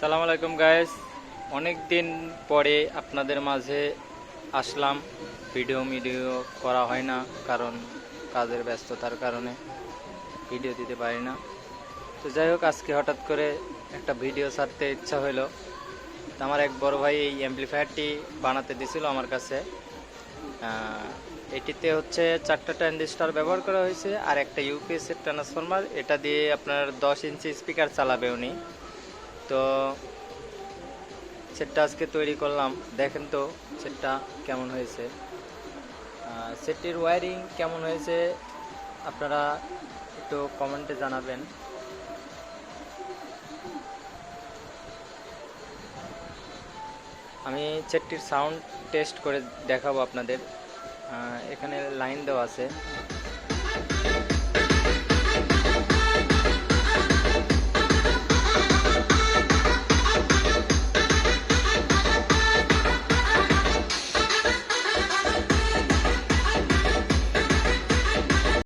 সালাম আলাইকুম গায়েস অনেক দিন পরে আপনাদের মাঝে আসলাম। ভিডিও মিডিও করা হয় না কারণ কাজের ব্যস্ততার কারণে ভিডিও দিতে পারি না। তো যাই হোক, আজকে হঠাৎ করে একটা ভিডিও ছাড়তে ইচ্ছা হলো আমার এক বড় ভাই এই অ্যাম্পলিফায়ারটি বানাতে দিছিল আমার কাছে। এটিতে হচ্ছে চারটা ট্রানজিস্টার ব্যবহার করা হয়েছে আর একটা ইউপিএস এর ট্রান্সফরমার এটা দিয়ে আপনার দশ ইঞ্চি স্পিকার চালাবে উনি। তো সেটটা আজকে তৈরি করলাম। দেখেন তো সেটটা কেমন হয়েছে। সেটটির ওয়্যারিং কেমন হয়েছে আপনারা একটু কমেন্টে জানাবেন। আমি সেটটির সাউন্ড টেস্ট করে দেখাবো আপনাদের। এখানে লাইন দেওয়া আছে।